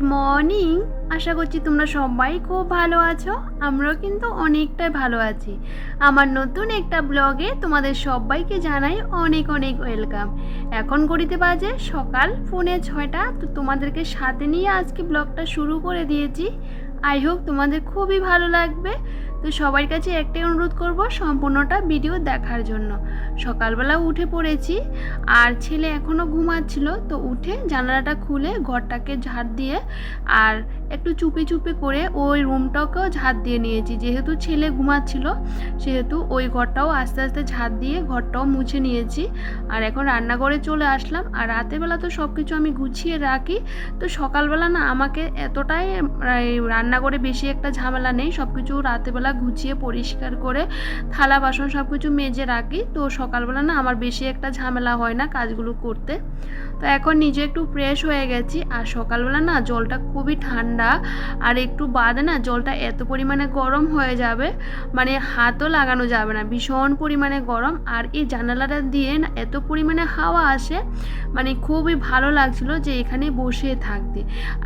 Good morning আশা করছি তোমরা সবাই খুব ভালো আছো। আমরাও কিন্তু অনেকটাই ভালো আছি। আমার নতুন একটা ব্লগে তোমাদের সবাইকে জানাই অনেক অনেক ওয়েলকাম এখন করিতে বাজে সকাল, ফোনে ছয়টা। তো তোমাদেরকে সাথে নিয়ে আজকে ব্লগটা শুরু করে দিয়েছি। আই হোপ তোমাদের খুবই ভালো লাগবে। তো সবার কাছে একটাই অনুরোধ করব সম্পূর্ণটা ভিডিও দেখার জন্য। সকালবেলা উঠে পড়েছি, আর ছেলে এখনও ঘুমাচ্ছিল, তো উঠে জানালাটা খুলে ঘরটাকে ঝাড় দিয়ে আর একটু চুপি চুপি করে ওই রুমটাকেও ঝাড় দিয়ে নিয়েছি। যেহেতু ছেলে ঘুমাচ্ছিল, সেহেতু ওই ঘরটাও আস্তে আস্তে ঝাড় দিয়ে ঘরটাও মুছে নিয়েছি। আর এখন রান্নাঘরে চলে আসলাম, আর রাতেরবেলা তো সব কিছু আমি গুছিয়ে রাখি। তো সকালবেলা না আমাকে এতটাই রান্নাঘরে বেশি একটা ঝামেলা নেই সব কিছু রাতেরবেলা গুছিয়ে পরিষ্কার করে থালা বাসন সব কিছু মেজে রাখি। তো সকালবেলা না আমার বেশি একটা ঝামেলা হয় না কাজগুলো করতে। তো এখন নিজে একটু ফ্রেশ হয়ে গেছি। আর সকালবেলা না জলটা খুবই ঠান্ডা। আর একটু বাদে না জলটা এত পরিমাণে গরম হয়ে যাবে মানে হাতও লাগানো যাবে না, ভীষণ পরিমাণে গরম। আর এই জানালাটা দিয়ে না এত পরিমাণে হাওয়া আসে মানে খুবই ভালো লাগছিল যে এখানে বসে থাকতে।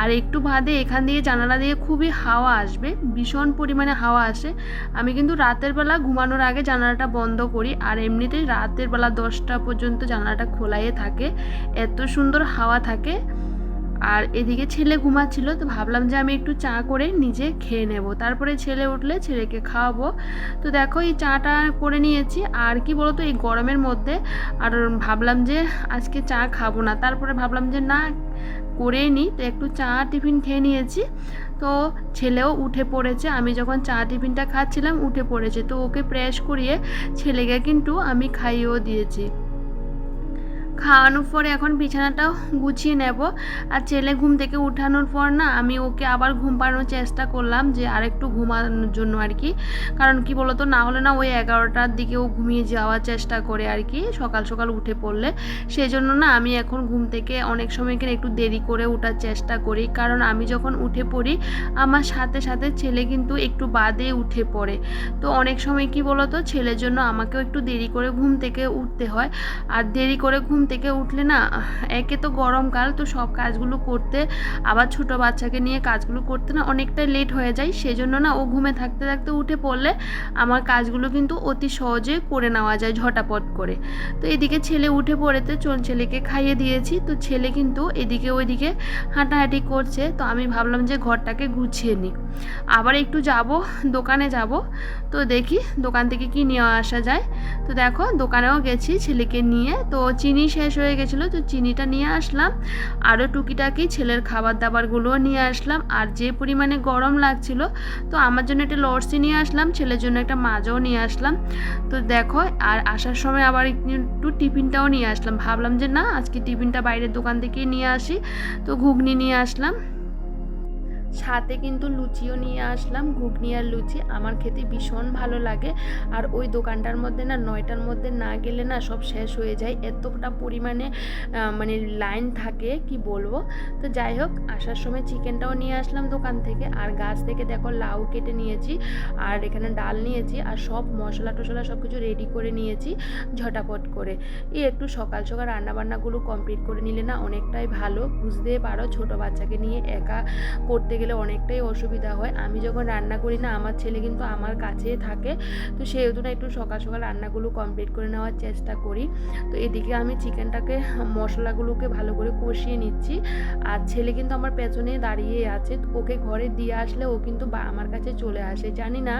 আর একটু বাদে এখান দিয়ে জানালা দিয়ে খুবই হাওয়া আসবে, ভীষণ পরিমাণে হাওয়া আসে। আমি কিন্তু রাতের বেলা ঘুমানোর আগে জানালাটা বন্ধ করি আর এমনিতেই রাতের বেলা দশটা পর্যন্ত জানালাটা খোলাই থাকে। এত সুন্দর হাওয়া থাকে। আর এদিকে ছেলে ঘুমাচ্ছিল তো ভাবলাম যে আমি একটু চা করে নিজে খেয়ে নেব। তারপরে ছেলে উঠলে ছেলেকে খাওয়াবো। তো দেখো এই চাটা করে নিয়েছি। আর কি বলতো এই গরমের মধ্যে আর ভাবলাম যে আজকে চা খাব না। তারপরে ভাবলাম যে না করে নিই তো একটু চা টিফিন খেয়ে নিয়েছি। তো ছেলেও উঠে পড়েছে। আমি যখন চা টিফিনটা খাচ্ছিলাম, উঠে পড়েছে। তো ওকে প্রেস করিয়ে ছেলেকে কিন্তু আমি খাইয়েও দিয়েছি। খাওয়ানোর পরে এখন বিছানাটাও গুছিয়ে নেব। আর ছেলে ঘুম থেকে উঠানোর পর না, আমি ওকে আবার ঘুম পাড়ানোর চেষ্টা করলাম যে আরেকটু ঘুমানোর জন্য আর কি। কারণ কি বলতো, না হলে না ওই এগারোটার দিকে ও ঘুমিয়ে যাওয়ার চেষ্টা করে আর কি, সকাল সকাল উঠে পড়লে। সেই জন্য না আমি এখন ঘুম থেকে অনেক সময় কিন্তু একটু দেরি করে ওঠার চেষ্টা করি। কারণ আমি যখন উঠে পড়ি, আমার সাথে সাথে ছেলে কিন্তু একটু বাদে উঠে পড়ে। তো অনেক সময় কি বলতো, ছেলের জন্য আমাকেও একটু দেরি করে ঘুম থেকে উঠতে হয়। আর দেরি করে ঘুম থেকে উঠলে না, একে তো গরমকাল তো সব কাজগুলো করতে, আবার ছোট বাচ্চাকে নিয়ে কাজগুলো করতে না অনেকটাই লেট হয়ে যায়। সেজন্য না ও ঘুমে থাকতে থাকতে উঠে পড়লে আমার কাজগুলো কিন্তু অতি সহজে করে নেওয়া যায় ঝটাপট করে। তো এদিকে ছেলে উঠে পড়েতে চোন ছেলেকে খাইয়ে দিয়েছি। তো ছেলে কিন্তু এদিকে ওইদিকে হাঁটাহাঁটি করছে। তো আমি ভাবলাম যে ঘরটাকে গুছিয়ে নিই। আবার একটু যাব, দোকানে যাব। তো দেখি দোকান থেকে কি নিয়ে আসা যায়। তো দেখো, দোকানেও গেছি ছেলেকে নিয়ে। তো চিনি শেষ হয়ে গেছিল, তো চিনিটা নিয়ে আসলাম। আরও টুকিটাকি ছেলের খাবার দাবারগুলোও নিয়ে আসলাম। আর যে পরিমাণে গরম লাগছিল, তো আমার জন্য একটা লস্যি নিয়ে আসলাম, ছেলের জন্য একটা মাজাও নিয়ে আসলাম। তো দেখো, আর আসার সময় আবার একটু টিফিনটাও নিয়ে আসলাম। ভাবলাম যে না, আজকে টিফিনটা বাইরের দোকান থেকেই নিয়ে আসি। তো ঘুগনি নিয়ে আসলাম। সাথে কিন্তু লুচিও নিয়ে আসলাম ঘুগনি আর লুচি। আমার খেতে ভীষণ ভালো লাগে। আর ওই দোকানটার মধ্যে না, নয়টার মধ্যে না গেলে না সব শেষ হয়ে যায়। এতটা পরিমাণে মানে লাইন থাকে, কি বলব? তো যাই হোক, আসার সময় চিকেনটাও নিয়ে আসলাম দোকান থেকে। আর গাছ থেকে দেখো লাউ কেটে নিয়েছি, আর এখানে ডাল নিয়েছি, আর সব মশলা টশলা সব কিছু রেডি করে নিয়েছি, ঝটাপট করে। এই একটু সকাল সকাল রান্নাবান্নাগুলো কমপ্লিট করে নিলে না অনেকটাই ভালো। বুঝতে পারো ছোট বাচ্চাকে নিয়ে একা করতে গেলে অনেকটাই অসুবিধা হয়। আমি যখন রান্না করি না, আমার ছেলে কিন্তু আমার কাছেই থাকে। তো সেহেতু না একটু সকাল সকাল রান্নাগুলো কমপ্লিট করে নেওয়ার চেষ্টা করি। তো এদিকে আমি চিকেনটাকে মশলাগুলোকে ভালো করে কষিয়ে নিচ্ছি। আর ছেলে কিন্তু আমার পেছনে দাঁড়িয়ে আছে। ওকে ঘরে দিয়ে আসলে ও কিন্তু আমার কাছে চলে আসে। জানি না,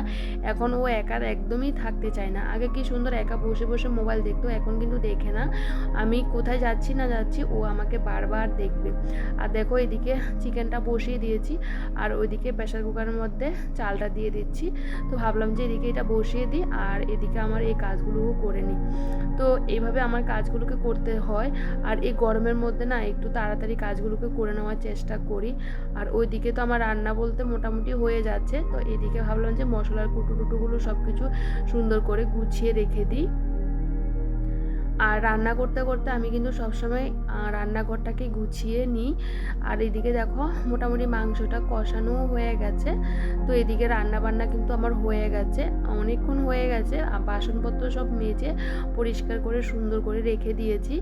এখন ও একার একদমই থাকতে চায় না। আগে কি সুন্দর একা বসে বসে মোবাইল দেখতো, এখন কিন্তু দেখে না। আমি কোথায় যাচ্ছি না যাচ্ছি, ও আমাকে বারবার দেখবে। আর দেখো এদিকে চিকেনটা বসিয়ে দিয়েছি। আর ওইদিকে প্রেশার কুকারের মধ্যে চালটা দিয়ে দিচ্ছি। তো ভাবলাম যে এদিকে এটা বসিয়ে দিই আর এদিকে আমার এই কাজগুলোও করে নিই। তো এইভাবে আমার কাজগুলোকে করতে হয় আর এই গরমের মধ্যে না একটু তাড়াতাড়ি কাজগুলোকে করে নেওয়ার চেষ্টা করি। আর ওইদিকে তো আমার রান্না বলতে মোটামুটি হয়ে যাচ্ছে। তো এদিকে ভাবলাম যে মশলার কুটু টুটুগুলো সব কিছু সুন্দর করে গুছিয়ে রেখে দিই। আর রান্না করতে করতে আমি কিন্তু সবসময় রান্নাঘরটাকে গুছিয়ে নিই। আর এদিকে দেখো, মোটামুটি মাংসটা কষানোও হয়ে গেছে। তো এদিকে রান্না বান্না কিন্তু আমার হয়ে গেছে। অনেকক্ষণ হয়ে গেছে বাসনপত্র সব মেজে পরিষ্কার করে সুন্দর করে রেখে দিয়েছি।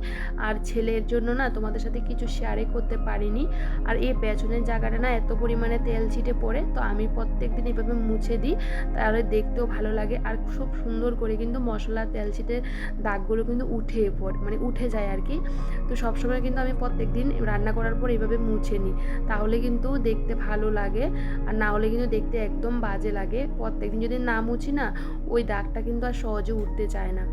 আর ছেলের জন্য না তোমাদের সাথে কিছু শেয়ারে করতে পারিনি। আর এই পেছনের জায়গাটা না এত পরিমাণে তেল ছিটে পড়ে, তো আমি প্রত্যেক দিন এভাবে মুছে দিই, তাহলে দেখতেও ভালো লাগে। আর খুব সুন্দর করে কিন্তু মশলা তেল ছিটের দাগগুলো কিন্তু উঠে পড়ে মানে উঠে যায় আর কি তো সবসময় কিন্তু আমি প্রত্যেক দিন রান্না করার পর এইভাবে মুছে নিই। তাহলে কিন্তু দেখতে ভালো লাগে আর না হলে কিন্তু দেখতে একদম বাজে লাগে। প্রত্যেক দিন যদি না মুছি না, ওই দাগটা কিন্তু আর সহজে উঠতে চায় না।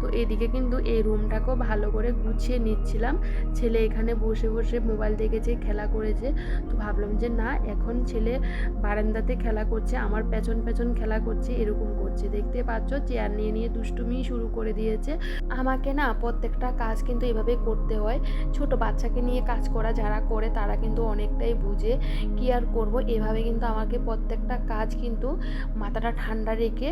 তো এদিকে কিন্তু এই রুমটাকেও ভালো করে গুছিয়ে নিচ্ছিলাম। ছেলে এখানে বসে বসে মোবাইল দেখেছে, খেলা করেছে। তো ভাবলাম যে না, এখন ছেলে বারান্দাতে খেলা করছে, আমার পেছন পেছন খেলা করছে, এরকম করছে। দেখতে পাচ্ছ, চেয়ার নিয়ে নিয়ে দুষ্টুমি শুরু করে দিয়েছে। আমাকে না প্রত্যেকটা কাজ কিন্তু এভাবে করতে হয়। ছোট বাচ্চাকে নিয়ে কাজ করা, যারা করে তারা কিন্তু অনেকটাই বুঝে কি আর করব। এভাবে কিন্তু আমাকে প্রত্যেকটা কাজ কিন্তু মাথাটা ঠান্ডা রেখে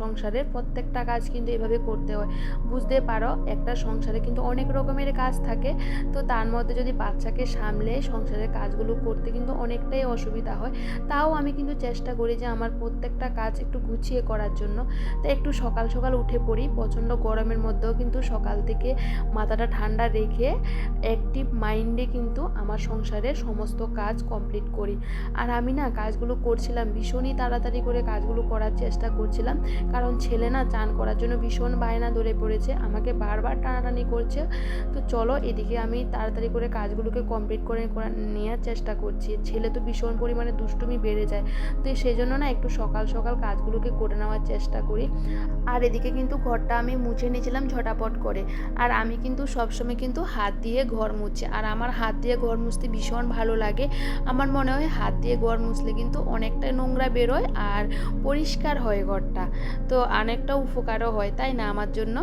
সংসারের প্রত্যেকটা কাজ কিন্তু এভাবে করতে হয়। বুঝতে পারো, একটা সংসারে কিন্তু অনেক রকমের কাজ থাকে। তো তার মধ্যে যদি বাচ্চাকে সামলে সংসারের কাজগুলো করতে কিন্তু অনেকটাই অসুবিধা হয়। তাও আমি কিন্তু চেষ্টা করি যে আমার প্রত্যেকটা কাজ একটু গুছিয়ে করার জন্য। তো একটু সকাল সকাল উঠে পড়ি, প্রচণ্ড গরমের মধ্যেও কিন্তু সকাল থেকে মাথাটা ঠান্ডা রেখে অ্যাক্টিভ মাইন্ডে কিন্তু আমার সংসারের সমস্ত কাজ কমপ্লিট করি। আর আমি না কাজগুলো করছিলাম, ভীষণই তাড়াতাড়ি করে কাজগুলো করার চেষ্টা করছিলাম। কারণ ছেলে না চান করার জন্য ভীষণ বায়না ধরে পড়েছে, আমাকে বারবার টানাটানি করছে। তো চলো এদিকে আমি তাড়াতাড়ি করে কাজগুলোকে কমপ্লিট করে নেওয়ার চেষ্টা করছি। ছেলে তো ভীষণ পরিমাণে দুষ্টুমি বেড়ে যায়। তো সেই জন্য না একটু সকাল সকাল কাজগুলোকে করে নেওয়ার চেষ্টা করি। আর এদিকে কিন্তু ঘরটা আমি মুছে নিয়েছিলাম ঝটাপট করে। আর আমি কিন্তু সবসময় কিন্তু হাত দিয়ে ঘর মুছি। আর আমার হাত দিয়ে ঘর মুছতে ভীষণ ভালো লাগে। আমার মনে হয় হাত দিয়ে ঘর মুছলে কিন্তু অনেকটা নোংরা বেরোয় আর পরিষ্কার হয় ঘরটা। তো অনেকটা উপকারও হয়, তাই না? আমার জন্য।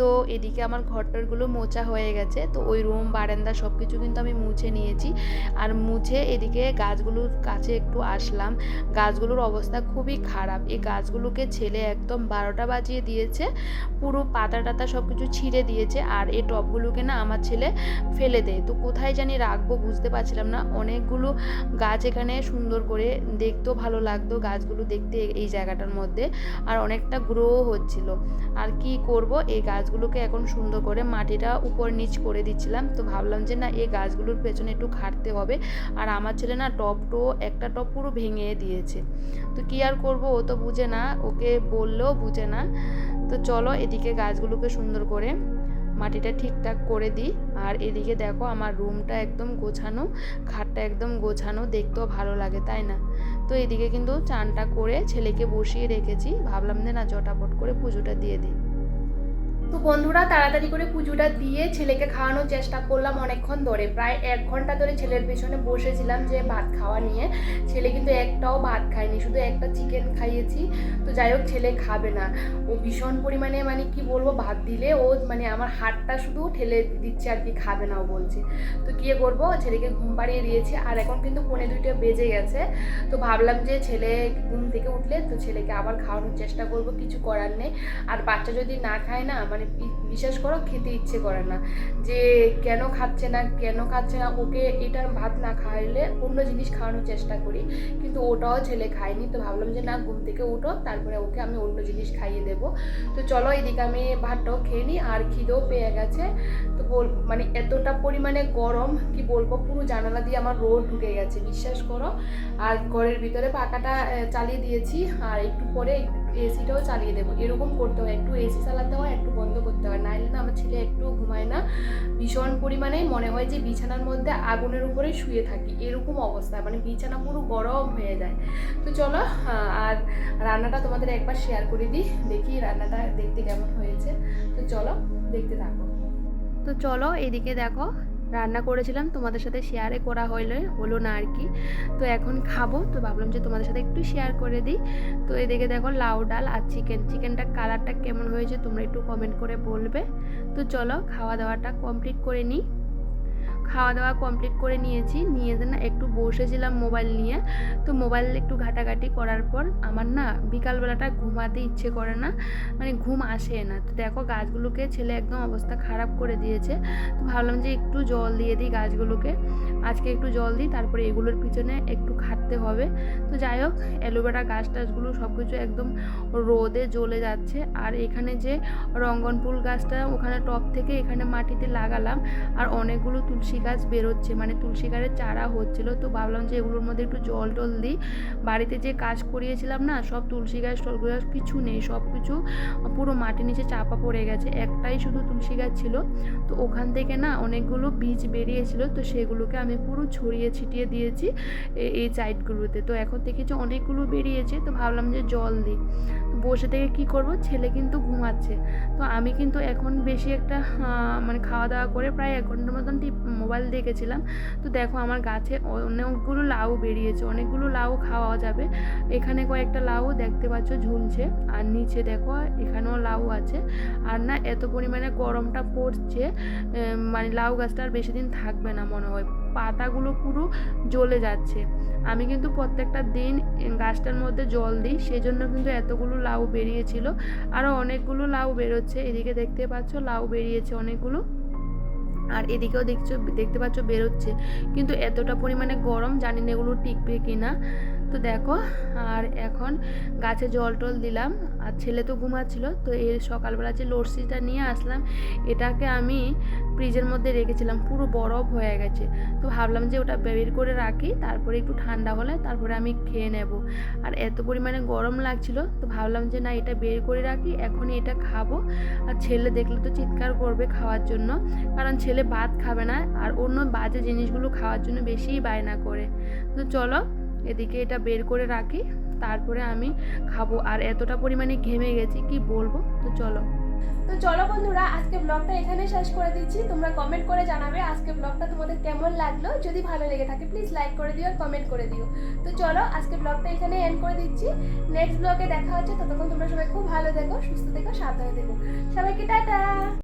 তো এদিকে আমার ঘরটরগুলো মোচা হয়ে গেছে। তো ওই রুম, বারান্দা সব কিছু কিন্তু আমি মুছে নিয়েছি। আর মুছে এদিকে গাছগুলোর কাছে একটু আসলাম। গাছগুলোর অবস্থা খুবই খারাপ। এই গাছগুলোকে ছেলে একদম বারোটা বাজিয়ে দিয়েছে। পুরো পাতা টাতা সব কিছু ছিঁড়ে দিয়েছে। আর এই টবগুলোকে না আমার ছেলে ফেলে দেয়। তো কোথায় জানি রাখব বুঝতে পারছিলাম না। অনেকগুলো গাছ এখানে সুন্দর করে দেখতেও ভালো লাগতো গাছগুলো দেখতে এই জায়গাটার মধ্যে। আর অনেকটা গ্রো হচ্ছিল। আর কি করব? এই গাছগুলোকে এখন সুন্দর করে মাটিটা উপর নিচ করে দিচ্ছিলাম। তো ভাবলাম যে না, এই গাছগুলোর পেছনে একটু খাটতে হবে। আর আমার ছেলে না টপটো একটা টপ পুরো ভেঙে দিয়েছে। তো কি আর করব? ও তো বুঝে না, ওকে বললেও বুঝে না। তো চলো এদিকে গাছগুলোকে সুন্দর করে মাটিটা ঠিকঠাক করে দিই। আর এদিকে দেখো আমার রুমটা একদম গোছানো, খাটটা একদম গোছানো, দেখতেও ভালো লাগে, তাই না? তো এদিকে কিন্তু চানটা করে ছেলেকে বসিয়ে রেখেছি। ভাবলাম যে না জটাপট করে পুজোটা দিয়ে দিই। তো বন্ধুরা, তাড়াতাড়ি করে পুজোটা দিয়ে ছেলেকে খাওয়ানোর চেষ্টা করলাম অনেকক্ষণ ধরে। প্রায় এক ঘণ্টা ধরে ছেলের পেছনে বসেছিলাম যে ভাত খাওয়া নিয়ে। ছেলে কিন্তু একটাও ভাত খায়নি, শুধু একটা চিকেন খাইয়েছি। তো যাই হোক, ছেলে খাবে না। ও ভীষণ পরিমাণে মানে কি বলব, ভাত দিলে ও মানে আমার হাতটা শুধু ঠেলে দিচ্ছে আর কি, খাবে না ও বলছে। তো কী করব, ছেলেকে ঘুম পাড়িয়ে দিয়েছি। আর এখন কিন্তু পৌনে দুইটা বেজে গেছে। তো ভাবলাম যে ছেলে ঘুম থেকে উঠলে তো ছেলেকে আবার খাওয়ানোর চেষ্টা করব, কিছু করার নেই। আর বাচ্চা যদি না খায় না মানে বি- বিশ্বাস করো খেতে ইচ্ছে করে না। যে কেন খাচ্ছে না কেন খাচ্ছে না ওকে এটার ভাত না খাইলে অন্য জিনিস খাওয়ানোর চেষ্টা করি কিন্তু ওটাও ছেলে খায়নি। তো ভাবলাম যে না ঘুম থেকে উঠো তারপরে ওকে আমি অন্য জিনিস খাইয়ে দেবো। তো চলো এদিকে আমি ভাতটাও খেয়ে নিই আর খিদেও পেয়ে গেছে। তো বল মানে এতটা পরিমাণে গরম কি বলব পুরো জানালা দিয়ে আমার রোদ ঢুকে গেছে বিশ্বাস করো। আর ঘরের ভিতরে আহ, চালিয়ে দিয়েছি আর একটু পরে এসিটাও চালিয়ে দেবো। এরকম করতে হয়। একটু এসি চালাতে হয়, একটু বন্ধ করতে হয়। নাইলে না আমার ছেলে একটু ঘুমায় না। ভীষণ পরিমাণে মনে হয় যে বিছানার মধ্যে আগুনের উপরে শুয়ে থাকি। এরকম অবস্থা। মানে বিছানা পুরো গরম হয়ে যায়। তো চলো আর রান্নাটা তোমাদের একবার শেয়ার করে দিই। দেখি রান্নাটা দেখতে কেমন হয়েছে। তো চলো, দেখতে থাকো। তো চলো, এদিকে দেখো। রান্না করেছিলাম, তোমাদের সাথে শেয়ারে করা হইলে, হলো না আর কি তো এখন খাব, তো ভাবলাম যে তোমাদের সাথে একটু শেয়ার করে দিই। তো এদিকে দেখো লাউ ডাল আর চিকেন চিকেনটা কালারটা কেমন হয়েছে তোমরা একটু কমেন্ট করে বলবে। তো চলো খাওয়া দাওয়াটা কমপ্লিট করে নিই। খাওয়া দাওয়া কমপ্লিট করে নিয়েছি। নিয়ে না একটু বসেছিলাম মোবাইল নিয়ে। তো মোবাইল একটু ঘাটাঘাটি করার পর আমার না বিকালবেলাটা ঘুমাতে ইচ্ছে করে না। মানে ঘুম আসে না। তো দেখো গাছগুলোকে ছেলে একদম অবস্থা খারাপ করে দিয়েছে। তো ভাবলাম যে একটু জল দিয়ে দিই গাছগুলোকে। আজকে একটু জল দিই, তারপরে এগুলোর পিছনে একটু খাটতে হবে। তো যাই হোক, অ্যালোভেরা গাছ টাছগুলো সব কিছু একদম রোদে জ্বলে যাচ্ছে। আর এখানে যে রঙ্গন ফুল গাছটা ওখানে টপ থেকে এখানে মাটিতে লাগালাম। আর অনেকগুলো তুলসী গাছ বেরোচ্ছে মানে তুলসী গাছের চারা হচ্ছিল। তো ভাবলাম যে এগুলোর মধ্যে একটু জল টল দিই। বাড়িতে যে কাজ করিয়েছিলাম না, সব তুলসী গাছ টলসী গাছ কিছু নেই, সব কিছু পুরো মাটির নিচে চাপা পড়ে গেছে। একটাই শুধু তুলসী গাছ ছিল। তো ওখান থেকে না অনেকগুলো বীজ বেরিয়েছিল, তো সেগুলোকে আমি পুরো ছড়িয়ে ছিটিয়ে দিয়েছি এই সাইডগুলোতে। তো এখন দেখেছি অনেকগুলো বেরিয়েছে, তো ভাবলাম যে জল দিই। তো বসে থেকে কি করব? ছেলে কিন্তু ঘুমাচ্ছে। তো আমি কিন্তু এখন বেশি একটা মানে খাওয়া দাওয়া করে প্রায় এক ঘণ্টার মতন মোবাইল দেখেছিলাম। তো দেখো আমার গাছে অনেকগুলো লাউ বেরিয়েছে, অনেকগুলো লাউ খাওয়া যাবে। এখানে কয়েকটা লাউ দেখতে পাচ্ছ ঝুলছে, আর নিচে দেখো এখানেও লাউ আছে। আর না এত পরিমাণে গরমটা পড়ছে মানে লাউ গাছটা আর বেশি দিন থাকবে না মনে হয়। পাতাগুলো পুরো জ্বলে যাচ্ছে। আমি কিন্তু প্রত্যেকটা দিন গাছটার মধ্যে জল দিই, সেজন্য কিন্তু এতগুলো লাউ বেরিয়েছিল। আরও অনেকগুলো লাউ বেরোচ্ছে। এদিকে দেখতে পাচ্ছ লাউ বেরিয়েছে অনেকগুলো। আর এদিকেও দেখছ, দেখতে পাচ্ছ বেরোচ্ছে। কিন্তু এতটা পরিমাণে গরম জানি না এগুলো টিকবে কি না তো দেখো, আর এখন গাছে জল টল দিলাম, আর ছেলে তো ঘুমাচ্ছিল, তো এর সকালবেলা যে লস্যিটা নিয়ে আসলাম, এটাকে আমি ফ্রিজের মধ্যে রেখেছিলাম, পুরো বরফ হয়ে গেছে। তো ভাবলাম যে ওটা বের করে রাখি, তারপরে একটু ঠান্ডা হলে তারপরে আমি খেয়ে নেব। আর এত পরিমাণে গরম লাগছিল, তো ভাবলাম যে না, এটা বের করে রাখি, এখনই এটা খাব। আর ছেলে দেখলে তো চিৎকার করবে খাওয়ার জন্য, কারণ ছেলে ভাত খাবে না, আর অন্য বাজে জিনিসগুলো খাওয়ার জন্য বেশিই বায়না করে। তো চলো এদিকে এটা বের করে রাখি, তারপরে আমি খাব। আর এতটা পরিমাণে ঘেমে গেছি, কি বলব? তো চলো। তো চলো বন্ধুরা, আজকে ব্লগটা এখানে শেষ করে দিচ্ছি। তোমরা কমেন্ট করে জানাবে আজকে ব্লগটা তোমাদের কেমন লাগল। যদি ভালো লেগে থাকে প্লিজ লাইক করে দিও কমেন্ট করে দিও। তো চলো, আজকে ব্লগটা এখানে এন্ড করে দিচ্ছি। নেক্সট ব্লগে দেখা হচ্ছে। ততক্ষণ তোমরা সবাই খুব ভালো থেকো, সুস্থ থেকো, সাবধানে থেকো। সবাইকে টাটা!